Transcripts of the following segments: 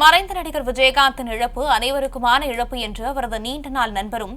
மறைந்த நடிகர் விஜயகாந்தின் இழப்பு அனைவருக்குமான இழப்பு என்று அவரது நீண்ட நாள் நண்பரும்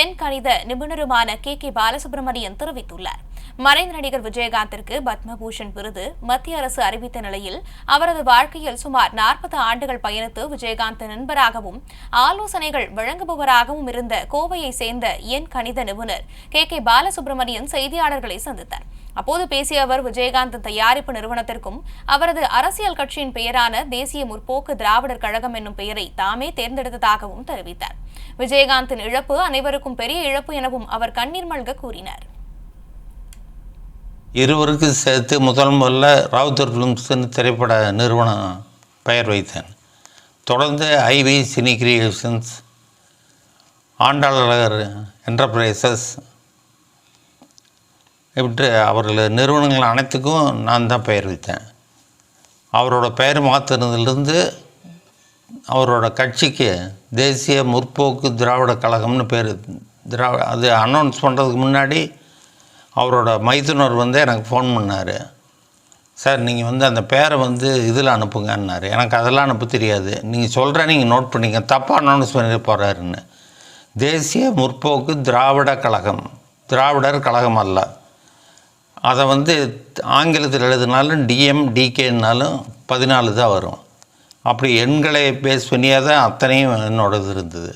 என் கணித நிபுணருமான கே கே பாலசுப்ரமணியன் தெரிவித்துள்ளார். மறைந்த நடிகர் விஜயகாந்திற்கு பத்மபூஷன் விருது. மத்திய அரசு அறிவித்த நிலையில் அவரது வாழ்க்கையில் சுமார் நாற்பது ஆண்டுகள் பயணித்து விஜயகாந்த் நண்பராகவும் ஆலோசனைகள் வழங்குபவராகவும் இருந்த கோவையை சேர்ந்த என் கணித நிபுணர் கே. கே. பாலசுப்ரமணியன் செய்தியாளர்களை சந்தித்தார். அப்போது பேசிய அவர் விஜயகாந்த் தயாரிப்பு நிறுவனத்திற்கும் அவரது அரசியல் கட்சியின் பெயரான தேசிய முற்போக்கு திராவிடர் கழகம் என்னும் பெயரை தாமே தேர்ந்தெடுத்ததாகவும் தெரிவித்தார். விஜயகாந்தின் இழப்பு அனைவருக்கும் பெரிய இழப்பு எனவும் அவர் கண்ணீர் மல்க கூறினார். இருவருக்கும் சேர்த்து முதல் முதல்ல ராவுத்தர் ஃபிலிம்ஸ்னு திரைப்பட நிறுவனம் பெயர் வைத்தேன். தொடர்ந்து ஐவி சினி கிரியேஷன்ஸ் ஆண்டாளர் என்டர்பிரைசஸ் இப்படி அவர்கள் நிறுவனங்கள் அனைத்துக்கும் நான் தான் பெயர் வைத்தேன். அவரோட பெயர் மாற்றினதுலேருந்து அவரோட கட்சிக்கு தேசிய முற்போக்கு திராவிட கழகம்னு பேர் திராவிட அது அனௌன்ஸ் பண்ணுறதுக்கு முன்னாடி அவரோட மைத்துனர் வந்து எனக்கு ஃபோன் பண்ணார். சார் நீங்கள் வந்து அந்த பேரை வந்து இதில் அனுப்புங்கன்னாரு. எனக்கு அதெல்லாம் அனுப்ப தெரியாது. நீங்கள் சொல்கிற நீங்கள் நோட் பண்ணிக்க தப்பாக அனௌன்ஸ் பண்ணி போகிறாருன்னு தேசிய முற்போக்கு திராவிட கழகம். திராவிடர் கழகம் அல்ல. அதை வந்து ஆங்கிலத்தில் எழுதினாலும் டிஎம் டிகேன்னாலும் பதினாலு தான் வரும். அப்படி எண்களை பேஸ் பண்ணியே தான் அத்தனையும் என்னோடது இருந்தது.